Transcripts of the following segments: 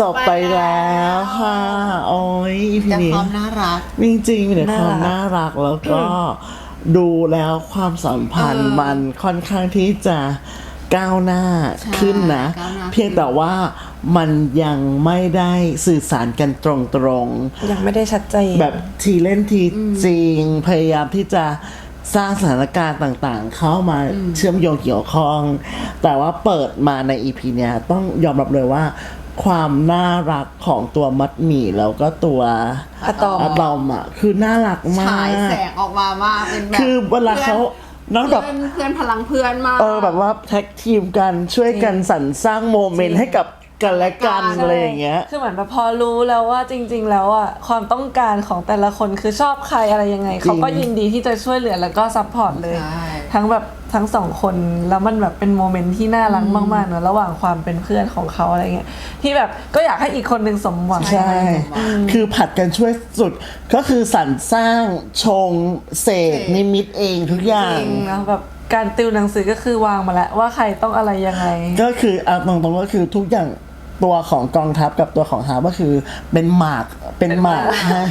จบไปแล้วค่ะ โอ้ยอีพีแต่นี้ความน่ารัก จริงๆมีแต่ความน่าน่ารักรักแล้วก็ดูแล้วความสัมพันธ์เออมันค่อนข้างที่จะก้าวหน้าใช่ขึ้นนะ ก้าวหน้า เพียงแต่ว่ามันยังไม่ได้สื่อสารกันตรงๆยังไม่ได้ชัดเจนแบบทีเล่นทีจริง พยายามที่จะสร้างสถานการณ์ต่างๆ เข้ามาเชื่อมโยงเกี่ยวข้อง แต่ว่าเปิดมาในอีพีเนี้ยต้องยอมรับเลยว่า ความน่ารักของตัวมัดหมี่แล้วก็ตัวอะตอม อะตอมอะคือน่ารักมาฉายแสก งออกมามากเป็นแบบคือเวลาเขาน้องแบบ เพื่อนเพื่อนพลังเพื่อนมาก เออแบบว่าแท็กทีมกันช่วยกันสรรสร้างโมเมนต์ให้กับ กันและกันใช่อะไรอย่างเงี้ย คือเหมือนแบบพอรู้แล้วว่าจริง ๆ แล้วอะความต้องการของแต่ละคนคือชอบใครอะไรยังไง เขาก็ยินดีที่จะช่วยเหลือแล้วก็ซัพพอร์ตเลยใช่ทั้งแบบทั้งสองคนแล้วมันแบบเป็นโมเมนต์ที่น่ารักมากๆเนอะระหว่างความเป็นเพื่อนของเขาอะไรเงี้ยที่แบบก็อยากให้อีกคนหนึ่งสมหวังใช่ คือผัดกันช่วยสุดก็คือสรรสร้างชงเสกนิมิตเองทุกอย่าจงริงนะแบบการติวหนังสือก็คือวางมาแล้วว่าใครต้องอะไรยังไง ก็คือเอาตรงๆก็คือทุกอย่าง ตัวของกองทัพกับตัวของฮาร์ก็คือเป็นหมากเป็นหมากให้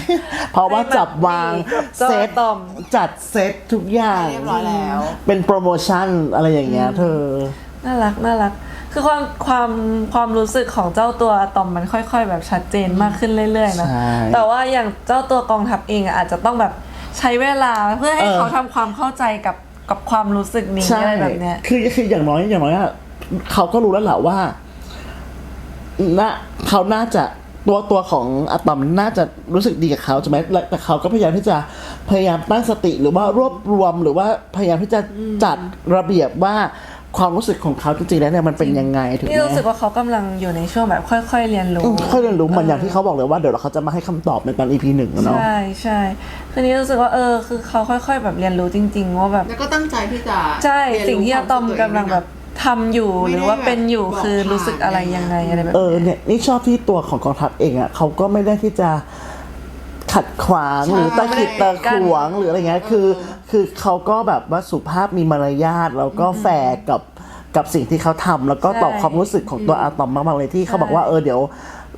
เพราะว่าจับวางกับเจ้าเซตตอมจัดเซตทุกอย่างเรียบร้อยแล้ว เป็นโปรโมชั่นอะไรอย่างเงี้ยเธอ น่ารักน่ารัก คือความความความรู้สึกของเจ้าตัวอะตอมมันค่อย ๆ แบบชัดเจนมากขึ้นเรื่อยๆนะ ใช่ แต่ว่าอย่างเจ้าตัวกองทัพเองอะอาจจะต้องแบบใช้เวลาเพื่อให้เออเขาทำความเข้าใจกับกับความรู้สึกนี้ใช่อะไรแบบเนี้ย คือคืออย่างน้อยอย่างน้อยอะเขาก็รู้แล้วแหละว่า น่าเขาน่าจะตัวตัวของอะตอมน่าจะรู้สึกดีกับเขาใช่ไหมและแต่เขาก็พยายามที่จะพยายามตั้งสติหรือว่ารวบรวมหรือว่าพยายามที่จะจัดระเบียบว่าความรู้สึกของเขาจริงๆแล้วเนี่ยมันเป็นยังไงถูกไหมนี่รู้สึกว่าเขากำลังอยู่ในช่วงแบบค่อย ๆ เรียนรู้อืมค่อยเรียนรู้มันอย่างที่เขาบอกเลยว่าเดี๋ยวเขาจะมาให้คำตอบในตอน EP หนึ่งอะเนาะใช่ใช่คือนี่รู้สึกว่าเออคือเขาค่อย ๆ แบบเรียนรู้จริง ๆ ว่าแบบแล้วก็ตั้งใจที่จะใช่เรียนรู้สิ่งที่อะตอมควารู้สึกำลังแบบ ทำอยู่ไม่หได้รือว่าเป็นอยู่แบบคือบอกรู้สึกอะไรผ่านยังไงอะไรแบบเออเนี้ยเนี่ยนี่ชอบที่ตัวของกองทัพเองอะเขาก็ไม่ได้ที่จะขัดขวางใช่หรือตะขิดตะขวางกันหรืออะไรเงี้ยคือ คือเขาก็แบบว่าสุภาพมีมารยาทแล้วก็แฟร์กับกับสิ่งที่เขาทำแล้วก็ตอบความรู้สึกของตัวอาตอมมากๆเลยที่เขาบอกว่าเออเดี๋ยว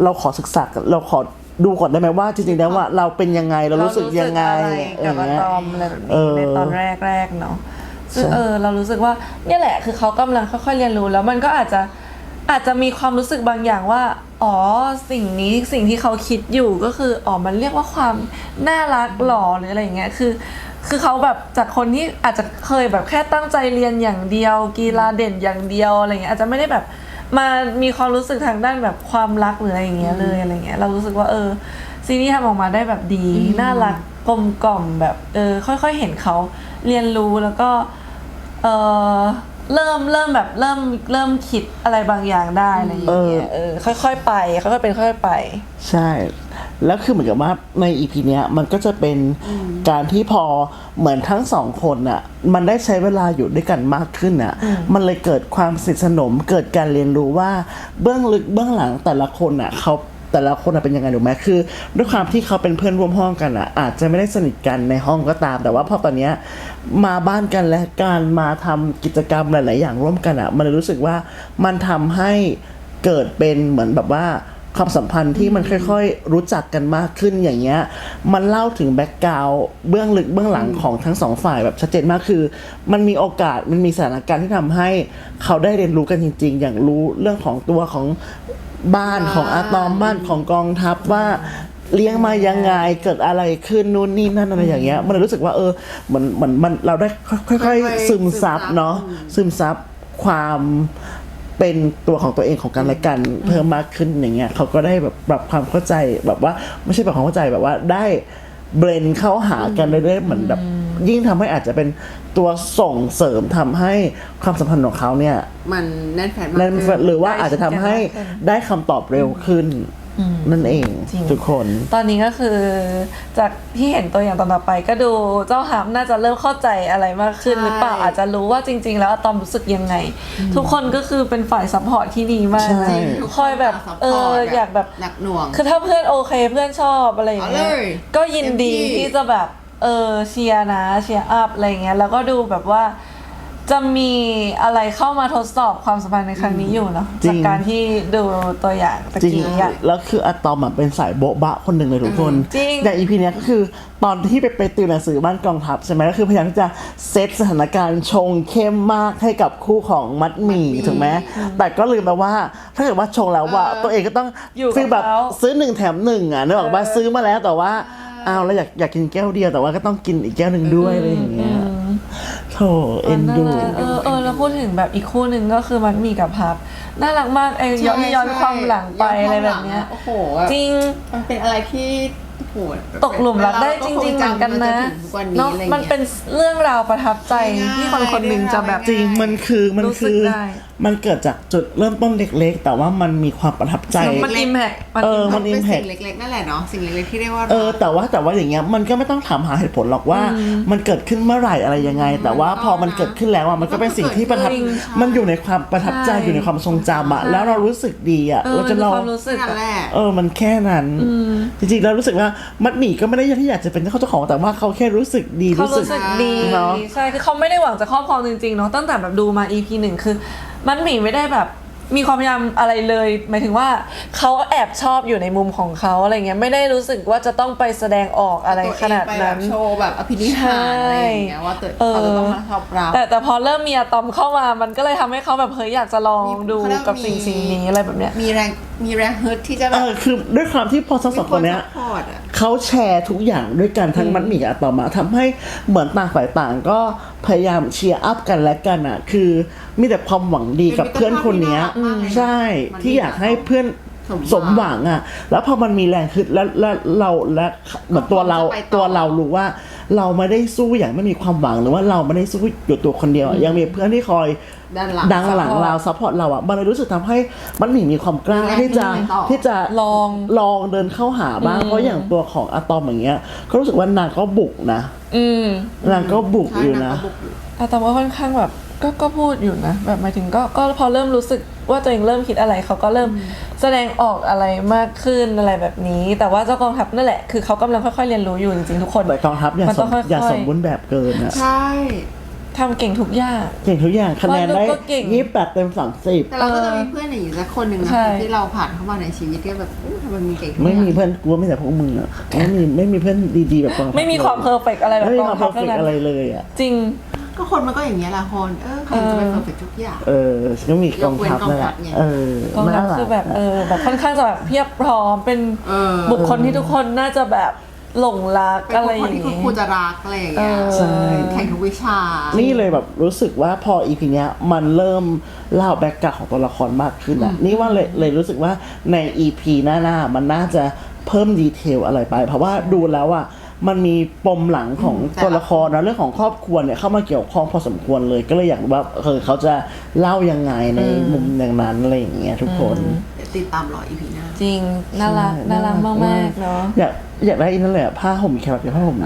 เราขอศึกษากันเราขอดูก่อนได้ไหมว่าจริงๆแล้วว่าเราเป็นยังไงเรารู้สึกยังไงเรารู้สึกอะไรกับอะเงี้ยตอมอะไรแบบเอนี้อในตอนแรกๆเนาะ ซึ่งใช่เออเรารู้สึกว่าเนี่ยแหละคือเขากำลังค่อยๆเรียนรู้แล้วมันก็อาจจะอาจจะมีความรู้สึกบางอย่างว่า อ๋อสิ่งนี้สิ่งที่เขาคิดอยู่ก็คืออ๋อมันเรียกว่าความน่ารักหรอหรืออะไรอย่างเงี้ยคือ คือเขาแบบจากคนที่อาจจะเคยแบบแค่ตั้งใจเรียนอย่างเดียว กีฬาเด่นอย่างเดียวอะไรเงี้ยอาจจะไม่ได้แบบมามีความรู้สึกทางด้านแบบความรักหรืออะไรอย่างเงี้ยเลยอะไรเงี้ยเรารู้สึกว่าเออซีรีส์ทำออกมาได้แบบดีน่ารักกลมกล่อมแบบเออค่อย ๆ เห็นเขาเรียนรู้แล้วก็ เออเริ่มเริ่มแบบเริ่มเริ่มคิดอะไรบางอย่างได้อะไรอย่างเงี้ยเออค่อยๆไปค่อยๆเป็นค่อยๆไป ใช่ แล้วคือเหมือนกับว่าในอีพีเนี้ยมันก็จะเป็นการที่พอเหมือนทั้งสองคนอะ มันได้ใช้เวลาอยู่ด้วยกันมากขึ้นอะ มันเลยเกิดความสนิทสนมเกิดการเรียนรู้ว่าเบื้องลึกเบื้องหลังแต่ละคนอะเขา แต่ละคนเป็นยังไงถูกไหมคือ ด้วยความที่เขาเป็นเพื่อนร่วมห้องกันอะอาจจะไม่ได้สนิทกันในห้องก็ตาม แต่ว่าพอตอนเนี้ยมาบ้านกันและการมาทำกิจกรรมหลาย ๆ อย่างร่วมกันอะมันเลยรู้สึกว่ามันทำให้เกิดเป็นเหมือนแบบว่าความสัมพันธ์ที่มันค่อย ๆ รู้จักกันมากขึ้นอย่างเงี้ย มันเล่าถึงแบ็กกราวเบื้องลึกเบื้องหลังของทั้งสองฝ่ายแบบชัดเจนมากคือ มันมีโอกาสมันมีสถานการณ์ที่ทำให้เขาได้เรียนรู้กันจริง ๆ อย่างรู้เรื่องของตัวของ บ้านของอาตอมบ้านของกองทัพว่าเลี้ยงมายังไงเกิดอะไรขึ้นนู่นนี่นั่นอะไรอย่างเงี้ย มันเลยรู้สึกว่าเออเหมือนเหมือนมันเราได้ค่อยค่อยๆๆซึมซับซึมซับเนาะซึมซับความเป็นตัวของตัวเองของกันและกันเพิ่มมากขึ้นอย่างเงี้ยเขาก็ได้แบบปรับความเข้าใจแบบว่าไม่ใช่ปรับความเข้าใจแบบว่าได้เบรนเข้าหากันเรื่อยๆเหมือนแบบยิ่งทำให้อาจจะเป็น ตัวส่งเสริมทำให้ความสัมพันธ์ของเขาเนี่ย มันแน่นแฟนมากนั่นขึ้นหรือว่าอาจจะทำให้ได้คำตอบเร็วขึ้นนั่นเองจริงทุกคน ตอนนี้ก็คือ จากที่เห็นตัวอย่างตอนต่อไปก็ดูเจ้าฮามน่าจะเริ่มเข้าใจอะไรมากขึ้นใช่หรือเปล่าอาจจะรู้ว่าจริง ๆ แล้วอะตอมรู้สึกยังไง ทุกคนก็คือเป็นฝ่ายซัพพอร์ตที่ดีมากใช่นะจริงทุกคอยแบบซัพพเอร์อตอยากแบบหนักหน่วง คือถ้าเพื่อนโอเคเพื่อนชอบอะไรอย่างเงี้ยเอาเลยก็ยินดีเต็มที่ที่จะแบบ เออเชียร์นะเชียร์อัพอะไรอย่างเงี้ยแล้วก็ดูแบบว่าจะมีอะไรเข้ามาทดสอบความสัมพันธ์ในครั้งนี้อยู่เนาะจริจากง การที่ดูตัวอย่างตะจริงกี้อะ แล้วคืออะตอมอะเป็นสายโบ๊ะบะคนหนึ่งเลยทุกคนจริง อย่างอีพีเนี้ยก็คือตอนที่ไปไปติวหนังสือบ้านกองทัพใช่ไหมก็คือพยายามที่จะเซตสถานการณ์ชงเข้มมากให้กับคู่ของมัดหมี่ถูกไหมแต่ก็ลืมไปว่า ถ้าเกิดว่าชงแล้วว่าเออตัวเองก็ต้องอยู่กับซื้อแบบเขา ซื้อหนึ่งแถมหนึ่งอะนึกออกว่าซื้อมาแล้วแต่ว่า อ้าวแล้วอยากอยากกินแก้วเดียวแต่ว่าก็ต้องกินอีกแก้วหนึ่งด้วยอะไรอย่างเงี้ยโธ่เอ็นดูน่ารักเออเออแล้วพูดถึงแบบอีกคู่หนึ่งก็คือมันมีกับพับน่ารักมากไอ้ย้อนใช่ย้อนใช่ความหลังไปย้อนอะไรความแบหลับงเนี้ยโอ้โหแบบจริงมันเป็นอะไรที่โหดตกหลุมรักได้จริงๆเหมือนกันนะทุกวันนี้เนาะอะไรมันเงี้ยเป็นเรื่องราวประทับใจง่ายๆที่คนคนหนึ่งจะแบบจริงมันคือมันรู้สึคืกอได้ มันเกิดจากจุดเริ่มต้นเล็กๆ แต่ว่ามันมีความประทับใจ มันอิมแพกมันเออ impact มันเป็น impact สิ่งเล็กๆนั่นแหละเนาะสิ่งเล็กๆที่เรียกว่าเออแต่ว่าแต่ว่าอย่างเงี้ยมันก็ไม่ต้องถามหาเหตุผลหรอกว่า มันเกิดขึ้นเมื่อไหร่อะไรยังไง แต่ว่าพอมันเกิดขึ้นแล้วอะมันก็เป็นสิ่งที่ประทับจริงมันอยู่ในความประทับใจใช่อยู่ในความทรงจำอะแล้วเรารู้สึกดีอะเออเราจะมีลอคงวามรู้สึกนั่นอะแหละเออมันแค่นั้น จริงๆเรารู้สึกว่ามัดหมี่ก็ไม่ได้ที่อยากจะเป็นเจ้าของแต่ว่าเขาแค่รู้สึกดีเขารู้สึกรู้สึกดีเนอะใช่คือเขาไม่ได้หวังจะครอบครองจริงๆเนาะตั้งแต่แบบดูมา EP หนึ่งคือ มันหมีไม่ได้แบบ มีความพยายามอะไรเลยหมายถึงว่าเขาแอบชอบอยู่ในมุมของเขาอะไรเงี้ยไม่ได้รู้สึกว่าจะต้องไปแสดงออกอะไรตัวเองขนาดไปแบนั้บนโชว์แบบอภินิหารอะไรอย่างเงี้ยว่าตัวเออเขาจะต้องมาชอบเราแต่แต่พอเริ่มมีอะตอมเข้ามามันก็เลยทำให้เขาแบบเฮ้ยอยากจะลองมีดูเขาเรียกว่ากับสิ่งมีสิ่งนี้อะไรแบบเนี้ยมีแรง มีแรงฮึดที่จะแบเอบ อคือด้วยความที่พอทั้งสองคนเนี้ยซัพพอร์ตอะ เขาแชร์ทุกอย่างด้วยกันทั้งมัดหมี่กับอะตอมอะทำให้เหมือนต่างฝ่ายต่างก็พยายามเชียร์อัพกันและกันอะคือมีแต่ความหวังดีกับเพื่อนคนเนี้ย เป็นมิตรภาพที่น่ารักมากเลยนะใช่มันที่อยากให้เพื่อน สมหวังสมหวังอะ แล้วพอมันมีแรงขึ้นแล้วแล้วเราและเหมือนตัวเราก็พร้อมจะไปต่อ ตัวเรารู้ว่า เราไม่ได้สู้อย่างไม่มีความหวังหรือว่าเราไม่ได้สู้อยู่ตัวคนเดียวอะยังมีเพื่อนที่คอย ด้านหลัง ดังหลังเราซัพพอร์ตเราอะมันเลยรู้สึกทำให้มันหนีมีความกล้าแรงที่จะที่จะไปต่อ ที่จะลอง ลองเดินเข้าหาบ้างเพราะอย่างตัวของอะตอมอย่างเงี้ยเขารู้สึกว่านางก็บุกนะอืมนางก็บุกใช่อยู่นะนะก็บุกอยู่อะตอมก็ค่อนข้างแบบก็ก็พูดอยู่นะ แบบหมายถึงก็ก็พอเริ่มรู้สึกว่าตัวเองเริ่มคิดอะไรเขาก็เริ่ม แสดงออกอะไรมากขึ้นอะไรแบบนี้ แต่ว่าเจ้ากองทัพนั่นแหละ คือเขากำลังค่อยๆเรียนรู้อยู่จริงๆทุกคนแต่กองทัพอย่ามันสต้อมงค่อยๆ อย่าสมบูรณ์แบบเกินอะใช่ ทำเก่งทุกอย่าง เก่งทุกอย่างคะแนนได้วาดรูปก็เก่ง ยี่สิบแปดเต็มสามสิบแต่เราก็จะมีเพื่อนอย่างนี้สักคนหนึ่งนะใช่ ที่เราผ่านเข้ามาในชีวิตที่แบบอู้ทำไมมีเก่งทุกไม่มีอย่างเพื่อนกลัวไม่แต่พวกมึงอะไม่มีไม่มีเพื่อนดีๆแบบกองทัพไม่มีความเพอร์เฟกอะไรแบบไม่มีกคอวางมเพทัอพร์เฟเท่ากนั้นอะไรเลยอะจริง ก็คนมันก็อย่างเงี้ยแหละคนเออใครจะไปเพอร์เฟกทุกอย่าง เออก็มีกองทัพนั่นแหละยกเว้นกองทัพไงเออกองทัพน่ารักคือแบบเออแบบค่อนข้างจะแบบเพียบพร้อมเป็นเออบุคคลที่ทุกคนน่าจะแบบหลงรักเป็นอะไรอคนย่างที่คุณงี้ครูจะรักอะไรอย่างเงี้ยเออใช่แข่งทุกวิชา นี่เลยแบบรู้สึกว่าพออีพีเนี้ยมันเริ่มเล่าแบ็กกราวของตัวละครมากขึ้นอะนี่ว่าเลยเลยรู้สึกว่าในอีพีหน้าๆมันน่าจะเพิ่มดีเทลอะไรไป เพราะว่าดูแล้วอะ มันมีปมหลังของอืมตัวละครนะเรื่องของครอบครัวเนี่ยเข้ามาเกี่ยวข้องพอสมควรเลยก็เลยอยากรู้ว่าเออเขาจะเล่ายังไงในมุมอย่างนั้นอะไรอย่างเงี้ยทุกคนเดี๋ยว ติดตามรออีพีหน้า จริงน่ารักน่ารักมากๆเนาะอยากอยากได้อินนั่นแหละผ้าห่มแครอทกับผ้าห่ม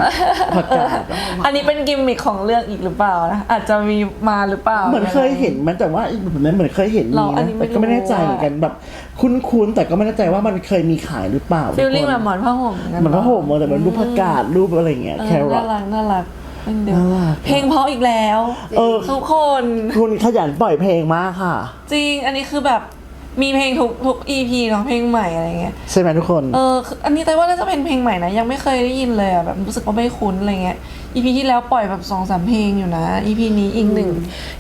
ผักกาดอะอันนี้เป็นกิมมิคของเรื่องอีกหรือเปล่านะอาจจะมีมาหรือเปล่าเหมือนเคยเห็นมันแต่ว่าแบบนั้นเหมือนเคยเห็นเรามีอันนะนี้ไม่แต่ก็ไม่แน่ใจเหมือนกันแบบคุ้นๆแต่ก็ไม่แน่ใจว่ามันเคยมีขายหรือเปล่าฟิลลิ่งทุกคนแบบหมอนผ้าห่มกัเหมือนผ้าห่มอะแต่มันรูปผักกาดรูปอะไรอย่างเงี้ยเออแครอน่าทรักน่ารักเดี๋ยวน่ารักเพลงเพราะอีกแล้ว เออทุกคน คุณขยันปล่อยเพลงมากค่ะ จริงอันนี้คือแบบ มีเพลงทุกทุก EP เนาะเพลงใหม่อะไรเงี้ยใช่ไหมทุกคนเออคืออันนี้แต่ว่าน่าจะเป็นเพลงใหม่นะยังไม่เคยได้ยินเลยอะแบบรู้สึกว่าไม่คุ้นอะไรเงี้ย EP ที่แล้วปล่อยแบบสองสามเพลงอยู่นะ EP นี้อีกหนึ่ง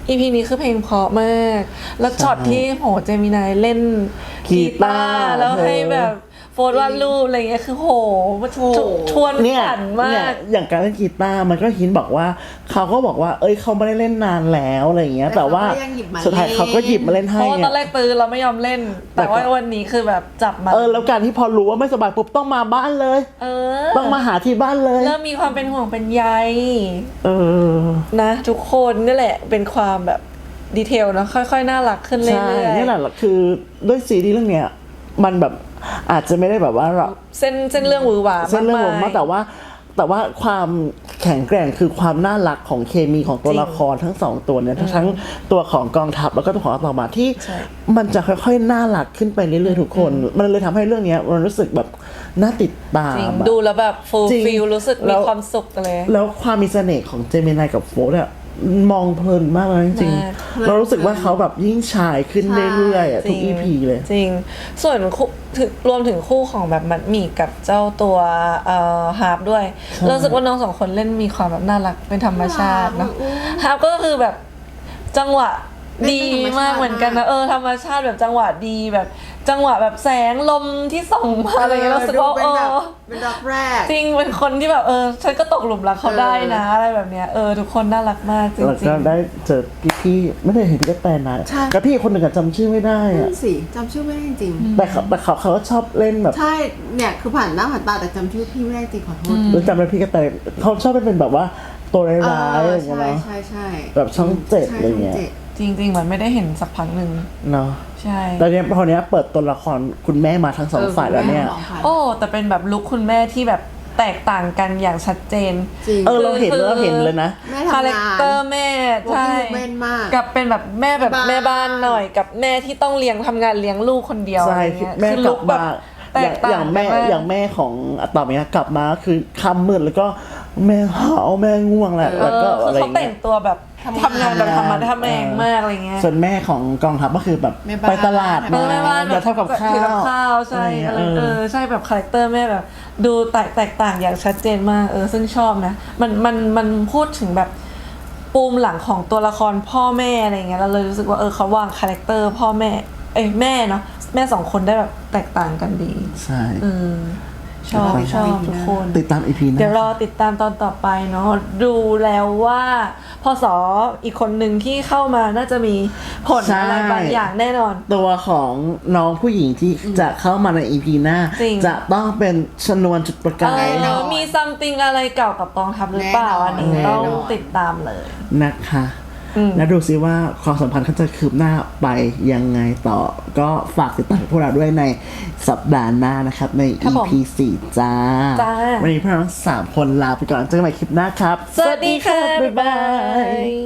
EP นี้คือเพลงเพราะมาก แล้วช็อตที่โหเจมินายเล่นกีตาร์แล้วให้เธอแบบ โฟร์วาดรูปอะไรเงี้ยคือโหมันชวนชวนเนี่ยฝันมาเนี่ยก อย่างการเล่นกีตาร์มันก็หินบอกว่า เขาก็บอกว่า เอ้ยเขาไม่ได้เล่นนานแล้วอะไรอย่างเงี้ย แต่แต่ว่าเขาก็ยังหยิบมาสุดท้ายเล่น เขาก็หยิบมาเล่นเพให้ราะว่าไง ตอนแรกตื้อเราไม่ยอมเล่น แต่แต่ว่าก็วันนี้คือแบบจับมาเออแล้วการที่พอรู้ว่าไม่สบายปุ๊บต้องมาบ้านเลย เออต้องมาหาที่บ้านเลย เริ่มมีความเป็นห่วงเป็นใยเออนะ ทุกคนนี่แหละเป็นความแบบดีเทลเนอะค่อยๆ น่ารักขึ้นเรื่ใช่อยนี่แหละคือด้วยซีรีส์เรื่องเนี้ย มันแบบ อาจจะไม่ได้แบบว่าเราๆเส้นเส้นเรื่องหวือหวาเส้นเรื่องผมมากมากแต่ว่า แต่ว่าความแข็งแกร่งคือความน่ารักของเคมีของตัวจริงละครทั้งสองตัวเนี่ยทั้งตัวของกองทัพแล้วก็ตัวของอัตมาที่ใช่มันจะค่อยๆน่ารักขึ้นไปเรื่อยๆทุกคน มันเลยทำให้เรื่องเนี้ยมันรู้สึกแบบน่าติดตามจริงอะดูแล้วแบบฟูลจริงฟิลรู้สึกแล้มีวความสุขเลย แล้วความมีเสน่ห์ของเจมินายกับโฟร์อะมองเพลินมากเลยจริงมากๆเรารู้สึกว่าเขาแบบยิ่งชายขึ้นเรื่อยๆอะทุกจอีริงพีเลย จริง ส่วนคู่ถึง รวมถึงคู่ของแบบมัดหมี่กับเจ้าตัวเอ่อฮาร์ปด้วยเรารู้สึกว่าน้องสองคนเล่นมีความแบบน่ารักเป็นธรรมชาติเนาะฮาร์ปก็คือแบบจังหวะดีมากเหมือนกันนะเออธรรมชาติแบบจังหวะดีแบบ จังหวะแบบแสงลมที่ส่องมาอะไรเงี้ยเรารู้สึกว่าเป็เอนแบบอเป็นดอกแรกจริงเป็นคนที่แบบเออ ฉันก็ตกหลุมรักเขาได้นะอะไรแบบเนี้ยเออทุกคนน่ารักมากจริงแล้วๆก็ได้เจอพี่พี่ไม่ได้เห็นพี่กระแตนนะใช่กับพี่คนหนึ่งอะจำชื่อไม่ได้อะนั่นสิจำชื่อไม่ได้จริงแต่เขาแต่เขาเขาก็ชอบเล่นแบบใช่เนี่ยคือผ่านหน้าผ่านตาแต่จำชื่อพี่ไม่ได้จริงขอโทษรู้จำได้พี่กระแตเขาชอบเป็นแบบว่าตัวร้ายๆอะไรอย่างเงี้ยใช่เนาะใช่ใช่แบบช่องเจ็ดใช่อะไรเงี้ยช่จ็ดจริงๆเหมือนไม่ได้เห็นสักพักหนึ่งเนาะ ใช่ตอนเนี้ยพอเนี้ยเปิดตัวละครคุณแม่มาทั้งสองเออฝ่ายแล้วเนี่ยคุณแม่ของฝ่ายโอ้ แต่เป็นแบบลุคคุณแม่ที่แบบแตกต่างกันอย่างชัดเจน จริง เออเราเห็นคือ เราเห็นเลยนะ แม่คาทำแรคงาน เตอร์แม่ใช่เม่นมากกับเป็นแบบแม่แบบแม่แม่บ้าบ้านนหน่อย กับแม่ที่ต้องเลี้ยงทำงานเลี้ยงลูกคนเดียวใช่อะไรเงี้ยแม่คือกลัลุบคแบบมาแตอย่างกต่างอย่างแม่กันกอย่างแม่ของอะตอมเนี้ยกลับมาคือคำมืดแล้วก็ แม่หาวแม่ง่วงแหละเอแล้วก็อคืออะไรเขาแต่เงี้งยตัวแบบทำงานแบบธรรมะทำแมงมากอะไรเงี้ย ส่วนแม่ของกองทัพก็คือแบบแม่บ้าน ไปตลาดเออแม่บ้านแบบทำกับข้าถือกับวข้าวใช่อะอะไรไรเงี้ยเอเอออใช่แบบคาแรคเตอร์แม่แบบ ดูแตกแตกต่างอย่างชัดเจนมากเออซึ่งชอบนะ มันมันมันพูดถึงแบบปูมหลังของตัวละครพ่อแม่อะไรเงี้ยเราเลยรู้สึกว่าเออเขาวางคาแรคเตอร์พ่อแม่ เอ้ยแม่เนาะแม่สองคนได้แบบแตกต่างกันดี ใช่เออ ชอบไปชอบทุกคน ติดตามอีพีหนะเดี๋ยวรอติดตามตอนต่อไปเนาะดูแล้วว่าพศอีกคนหนึ่งที่เข้ามาน่าจะมีผลอะไรบางอย่างแน่นอน ตัวของน้องผู้หญิงที่จะเข้ามาในอีพีหน้าจริงจะต้องเป็นชนวนจุดประกายเออมีซัมติงอะไรเก่ากับกองทัพหรือเปล่าแน่นอนอันนี้แน่นอนต้องติดตามเลยนะคะอืม แล้วดูซิว่าความสัมพันธ์เขาจะคืบหน้าไปยังไงต่อ ก็ฝากติดตามพวกเราด้วยในสัปดาห์หน้านะครับ ในครับผม EP 4จ้าจ้า วันนี้พวกเราทั้งสามคนลาไปก่อนเจอกันใหม่คลิปหน้าครับ สวัสดีค่ะ บ๊ายบาย